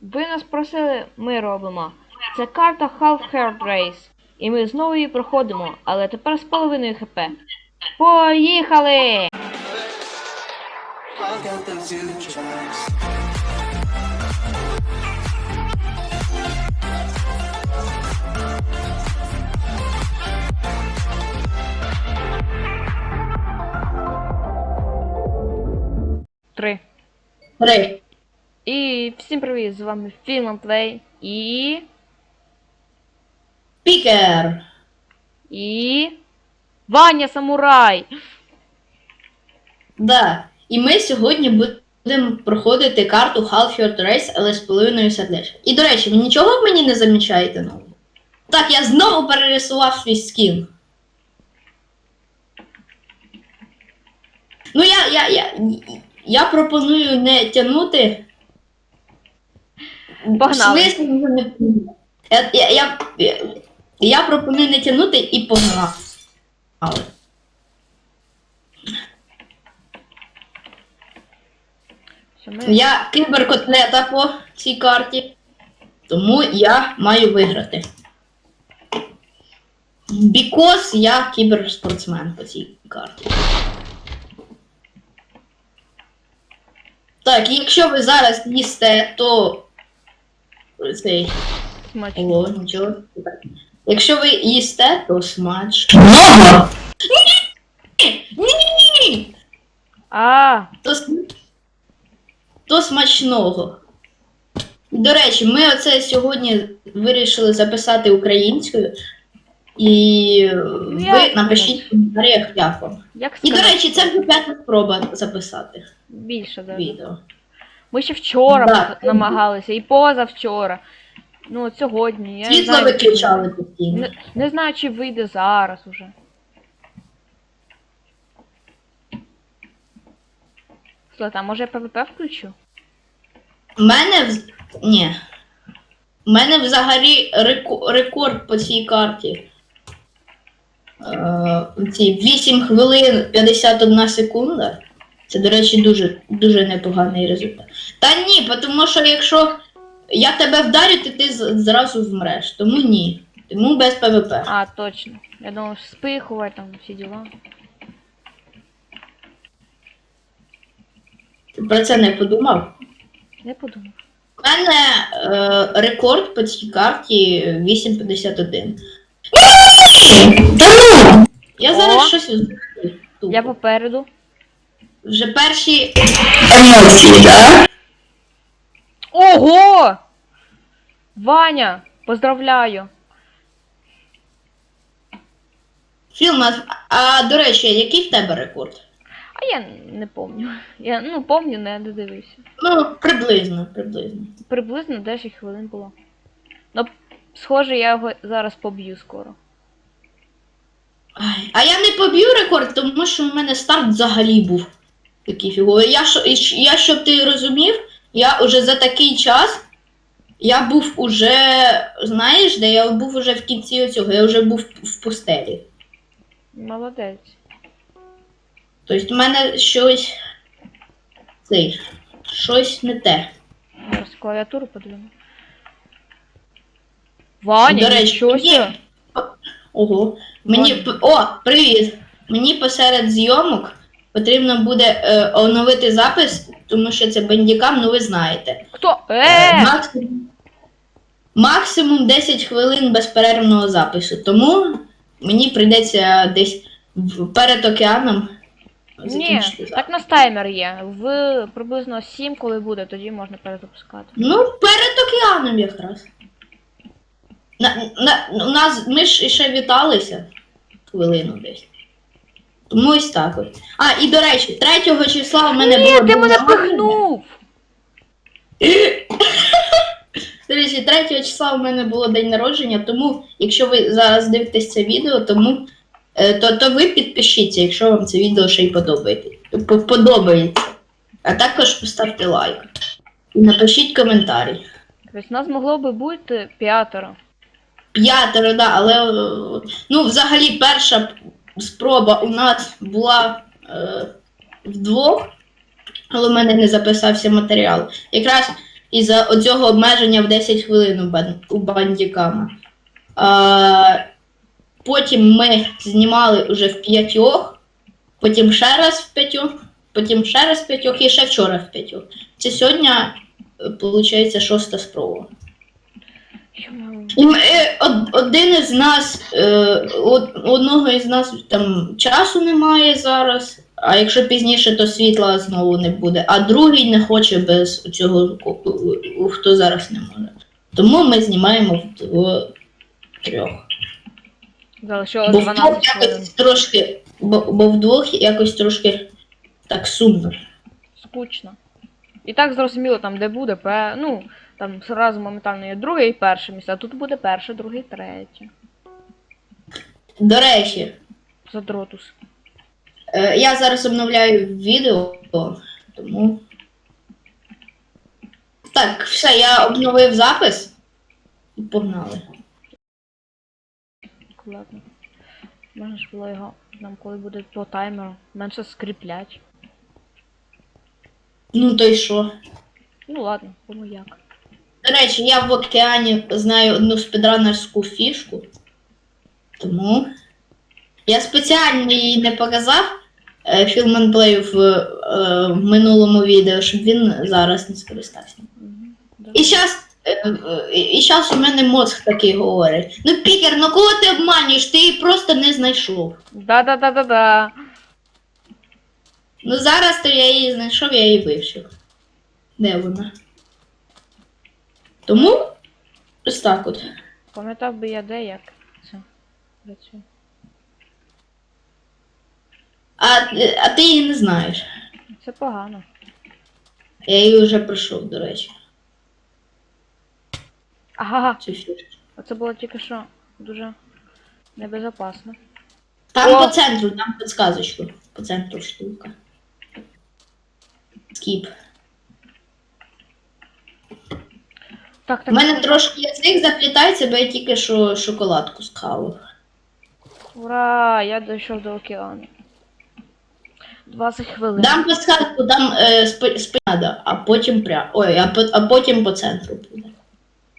Ви нас просили, ми робимо. Це карта Half Heart Race. І ми знову її проходимо, але тепер з половиною хп. Поїхали! Три. Три. І всім привіт! З вами Play і. Пікер. І. Ваня Самурай! Да. І ми сьогодні будемо проходити карту Half Your Race, але з половиною сердечка. І до речі, ви нічого в мені не замічаєте нового? Так, я знову перерисував свій скін. Ну, я, я, я, я пропоную не тягнути. Погнали. Не- я, я, я, я, я пропоную не тягнути і погнали. Що ми... Я кіберкотлета по цій карті, тому я маю виграти. Бікос я кіберспортсмен по цій карті. Так, і якщо ви зараз їсте, то. Цей. Смачно. Нічого. Якщо ви їсте, то смач. Много! Ні! Ні! А, То, см- то смачного. До речі, ми оце сьогодні вирішили записати українською. І ви Як? напишіть в коментарях, як вам. як І, до сказати? речі, це вже п'ята спроба записати Більше даже. відео. Ми ще вчора Да. намагалися, і позавчора. Ну, от сьогодні. Я не Світло знаю, чи- виключали постійно. Не, не знаю, чи вийде зараз уже. Слухай, а може я ПВП включу? У мене вз- ні. У мене взагалі реко- рекорд по цій карті. Е, ці 8 хвилин 51 секунда. Це, до речі, дуже, дуже непоганий результат. Та ні, тому що якщо я тебе вдарю, то ти зразу вмреш. Тому ні. Тому без ПВП. А, точно. Я думав, спихувати там всі діла. Ти про це не подумав? Не подумав. У мене е, рекорд по цій карті 8.51. Та ну! Я зараз О! щось. Я попереду. Вже перші емоції, так? Ого! Ваня! Поздравляю! Філм, а, а до речі, який в тебе рекорд? А я не помню. Я ну помню, не додивився. Ну, приблизно, приблизно. Приблизно 10 хвилин було. Ну, схоже, я його зараз поб'ю скоро. Ай, а я не поб'ю рекорд, тому що в мене старт взагалі був такий фіговий. Я, що- я щоб ти розумів, я уже за такий час. Я був уже, знаєш, де я був уже в кінці оцього, я вже був в пустелі. Молодець. Тобто в мене щось. Цей, щось не те. Зараз клавіатуру подивимо. Ваня, До речі, мені- Ого. Мені. О, привіт! Мені посеред зйомок потрібно буде е, оновити запис, тому що це бандікам, ну ви знаєте. Хто? Е, Е! Максимум, максимум 10 хвилин безперервного запису. Тому мені прийдеться десь в- перед океаном Ні, закінчити запис. так на таймер є. В приблизно 7, коли буде, тоді можна перезапускати. Ну, перед океаном якраз. На, на, у нас ми ж ще віталися хвилину десь. Тому ось так от. А, і до речі, 3 числа у мене Ні, було. ти мене пихнув! До речі, 3 числа у мене було день народження, тому якщо ви зараз дивитесь це відео, тому, е, то, то ви підпишіться, якщо вам це відео ще й подобається. Подобається. А також поставте лайк. І напишіть коментарі. Тобто нас могло би бути п'ятеро. П'ятеро, да, але е, ну, взагалі перша спроба у нас була е, вдвох, але в мене не записався матеріал. Якраз із-за оцього обмеження в 10 хвилин у, бан- у бандікама. А, потім ми знімали вже в п'ятьох, потім ще раз в п'ятьох, потім ще раз в п'ятьох і ще вчора в п'ятьох. Це сьогодні, виходить, шоста спроба. І ми, е, од- один із нас, е, од- одного із нас там часу немає зараз, а якщо пізніше, то світла знову не буде, а другий не хоче без цього, хто зараз не може. Тому ми знімаємо в трьох. Залишилось Бо вдвох 12 хвилин. якось трошки, бо, бо вдвох якось трошки так сумно. Скучно. І так зрозуміло, там де буде, пе- ну, там зразу моментально є друге і перше місце, а тут буде перше, друге і третє. До речі, Задротус. Е, Я зараз обновляю відео, тому. Так, все, я обновив запис. І погнали. Ладно. Можна ж було його нам коли буде по таймеру. Менше скріплять. Ну то й що? Ну ладно, кому як. До речі, я в океані знаю одну спідранерську фішку. Тому. Я спеціально її не показав е, філманплею в, е, в минулому відео, щоб він зараз не скористався. І зараз і щас у мене мозг такий говорить. Ну, пікер, ну кого ти обманюєш? Ти її просто не знайшов. Да-да-да-да-да. Ну зараз то я її знайшов, я її вивчив. Де вона? Тому ось так от. Пам'ятав би я де як це працює. А, а ти її не знаєш. Це погано. Я її вже пройшов, до речі, Ага, цю фішку. оце було тільки що дуже небезопасно. Там О! по центру, там підсказочку. По центру штука. Скіп. Так, У так. мене трошки язик заплітається, бо я тільки що шоколадку схавав. Ура! Я дійшов до океану. 20 хвилин. Дам підсказку, там е, спи- спина, а потім пря. Ой, а, по- а потім по центру буде.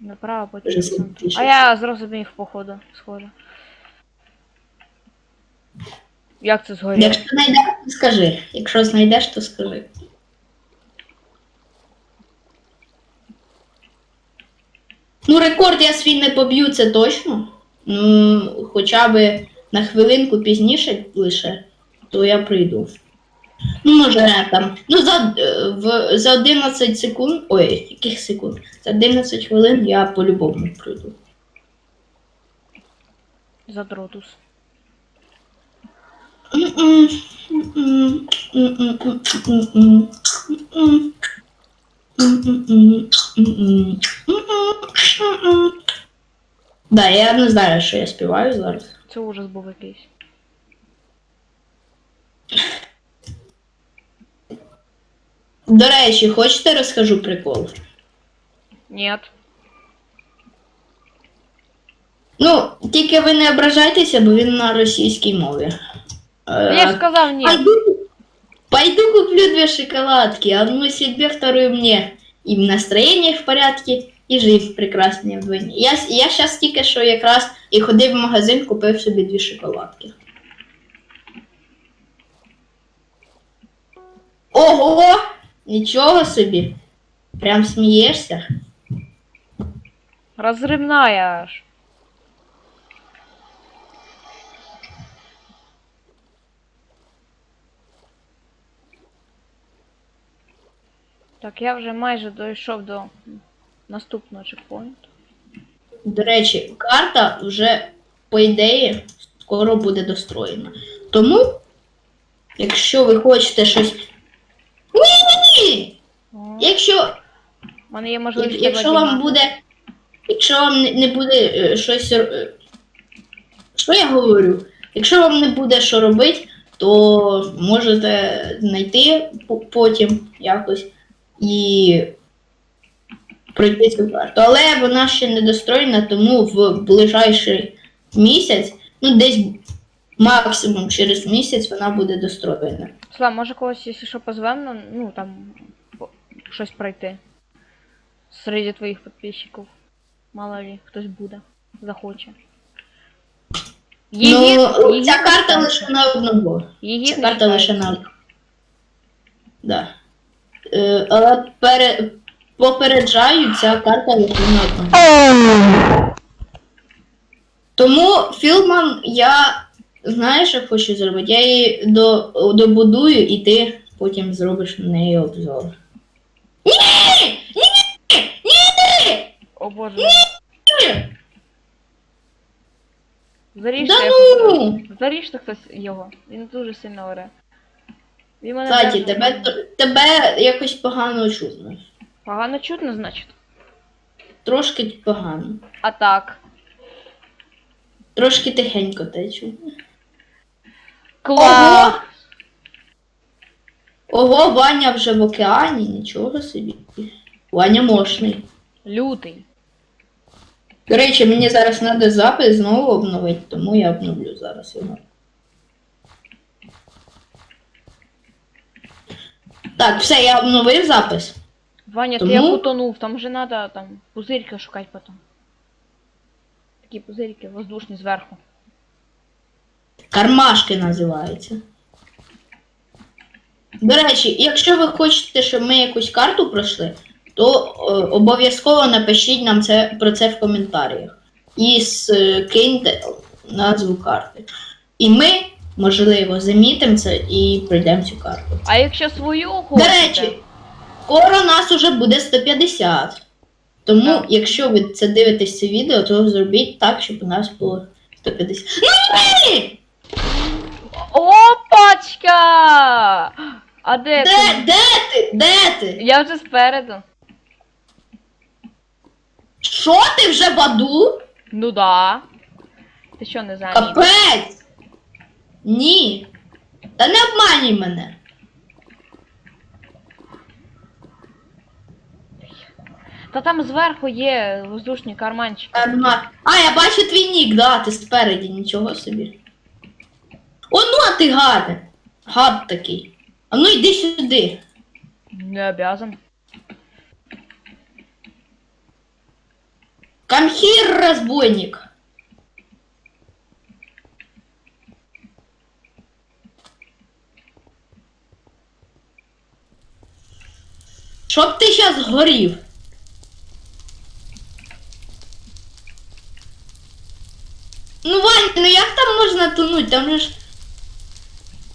Направо, потім. Вже в центр. А я зрозумів, походу, схоже. Як це згоріло? Якщо знайдеш, то скажи. Якщо знайдеш, то скажи. Ну, рекорд я свій не поб'ю, це точно. Ну, хоча б на хвилинку пізніше лише, то я прийду. Ну, може, там. Ну, за, е, в, за 11 секунд. Ой, яких секунд? За 11 хвилин я по-любому прийду. Задротус. М-м, Да, я не знаю, що я співаю зараз. Це ужас був якийсь. До речі, хочете розкажу прикол? Нет. Ну, тільки ви не ображайтеся, бо він на російській мові. Е, Я ж сказав ні. Пойду, пойду куплю две шоколадки, одну себе, вторую мне. И настроение в порядке, І жив прекрасний вдвойні. Я, я щас тільки що якраз і ходив в магазин, купив собі дві шоколадки. Ого! Нічого собі. Прям смієшся. Розривная аж. Так, я вже майже дійшов до наступного чекпоінту. До речі, карта вже, по ідеї, скоро буде достроєна. Тому, якщо ви хочете щось. Ні! Якщо, У мене є можливість якщо вам буде. Якщо вам не, не буде е, щось. е, Що я говорю? Якщо вам не буде що робити, то можете знайти потім якось і пройти цю карту. Але вона ще не достроєна, тому в ближайший місяць, ну десь максимум через місяць вона буде достроєна. Слав, може когось, якщо що, позвемо, ну там щось пройти. Серед твоїх підписчиків. Мало ли, хтось буде. Захоче. Ну, Єгипт, ця карта не лише на одного. Єгипт Ця карта лише на. Да. Е, але пере... попереджаю, ця карта лише на. Тому Філман я. Знаєш, що хочу зробити? Я її до... добудую і ти потім зробиш на неї обзор. Ні! Ні! Ні! О боже. Ні! Заріжте, Да ну! заріжте хтось його. Він дуже сильно оре. Він мене даже- тебе, тебе якось погано чутно. Погано чутно, значить. Трошки погано. А так. Трошки тихенько те чутно. Клас! Ого, Ваня вже в океані, нічого собі. Ваня мощний. Лютий. До речі, мені зараз треба запис знову обновити, тому я обновлю зараз його. Так, все, я обновив запис. Ваня, Тому- ти як утонув, там же надо там пузирьки шукати потім. Такі пузирьки воздушні зверху. Кармашки називаються. До речі, якщо ви хочете, щоб ми якусь карту пройшли, то е, обов'язково напишіть нам це, про це в коментарях. І скиньте назву карти. І ми, можливо, замітимо це і пройдемо цю карту. А якщо свою До хочете... речі, скоро нас уже буде 150. Тому, Так. якщо ви це дивитесь це відео, то зробіть так, щоб у нас було 150. Ну ні! Опачка! А де, Де, ти? де ти? Де ти? Я вже спереду. Що ти вже в аду? Ну да. Ти що не замітив? Капець! Ні. Та не обманюй мене. Та там зверху є воздушні карманчики. Норма- А, я бачу твій нік, да, ти спереді, нічого собі. О, ну а ти гад. Гад такий. А ну йди сюди. Не обязан. Камхір розбойник. Щоб ти зараз згорів. Ну, Вань, ну як там можна тонуть? Там же ж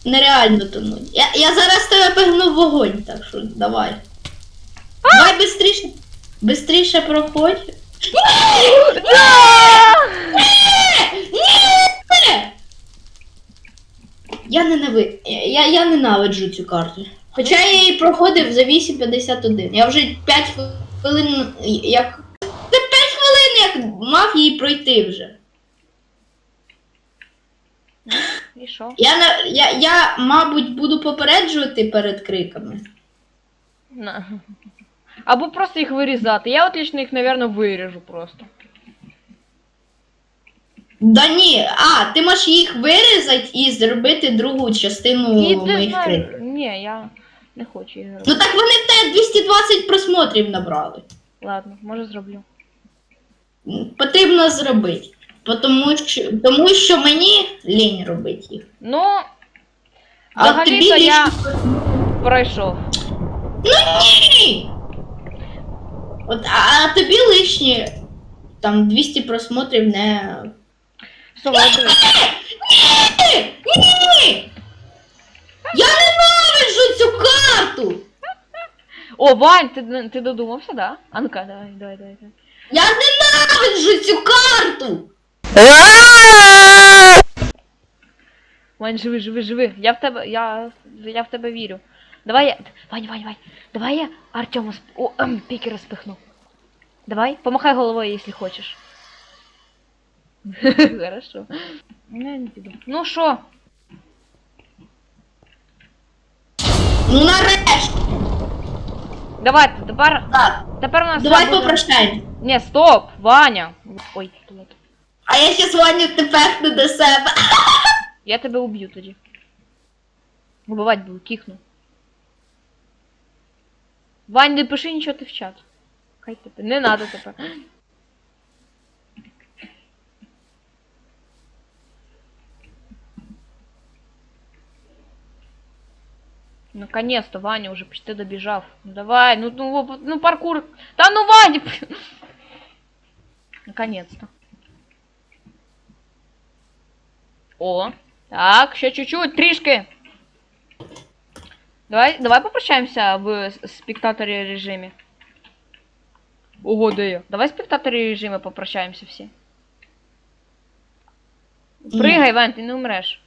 нереально тонуть. Я, я зараз тебе пигну в вогонь, так що давай. Давай бистріше. Бистріше проходь. Я ненави... я, я ненавиджу цю карту. Хоча я її проходив за 8.51. Я вже 5 хвилин як. Це 5 хвилин як мав її пройти вже. І що? Я, на... я, я, мабуть, буду попереджувати перед криками. На. Або просто їх вирізати. Я от лично їх, напевно, виріжу просто. Да ні, а, ти можеш їх вирізати і зробити другу частину І ти моїх знаєш, криків. ні, я не хочу їх Ну так вони в тебе 220 просмотрів набрали. Ладно, може зроблю. Потрібно зробити. Бо Тому що, тому що мені лінь робити їх. Ну, А Взагалі-то тобі я- пройшов. Ну ні! От, а, а тобі лишні там 200 просмотрів не. Ладно. Ні! Ні! Я ненавиджу цю карту! О, Вань, ти, ти додумався, да? А ну-ка, давай, давай, давай. давай. Я ненавиджу цю карту! Вань, живи, живи, живи. Я в тебе, я, я в тебе вірю. Давай я. Вань, Вань, Вань. Давай я Артема сп... О, ем, пікера спихну. Давай, помахай головой, если хочешь. Хорошо. Ну, я не піду. Ну що? Ну нарешті! Давай, тепер. Так, Тепер у нас. давай буде- попрощаємо. Ні, стоп, Ваня. Ой, туалет. А я ще Ваню тепер до себе. Я тебе уб'ю тоді. Убивать буду, кікну. Вань, не пиши нічого ти в чат. Хай тепер. Не надо тепер. Наконец-то Ваня уже почти добежав. Ну давай, ну, ну, ну паркур. Да ну Ваня! Наконец-то. О, так, ще чуть-чуть, трішки. Давай, давай попрощаемся в с- спектаторе режиме. Ого, де я? Давай в спектаторі режиме попрощаємося всі. Пригай, Вань, ти не умреш.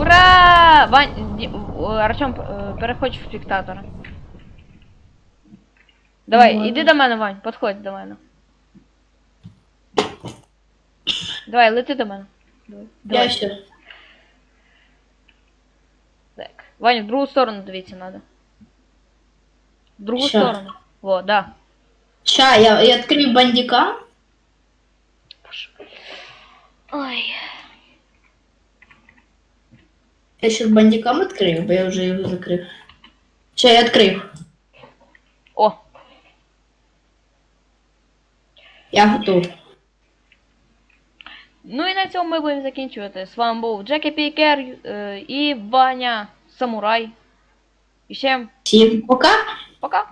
Ура! Вань, Артем, е, переходь в спектатора. Давай, іди до мене, Вань, підходь до мене. Давай, лети до мене. Давай. Я все. Так. Ваня, в другу сторону дивіться надо. В другу Ща. сторону. Во, да. Ща, я, я відкрив бандіка. Ой. Я ще бандикам відкрив, бо я вже його закрив. Ща, я відкрив. О, Я готов. Ну і на цьому ми будемо закінчувати. З вами був Джекі Пікер е, і Ваня Самурай. І всім Всім пока. пока!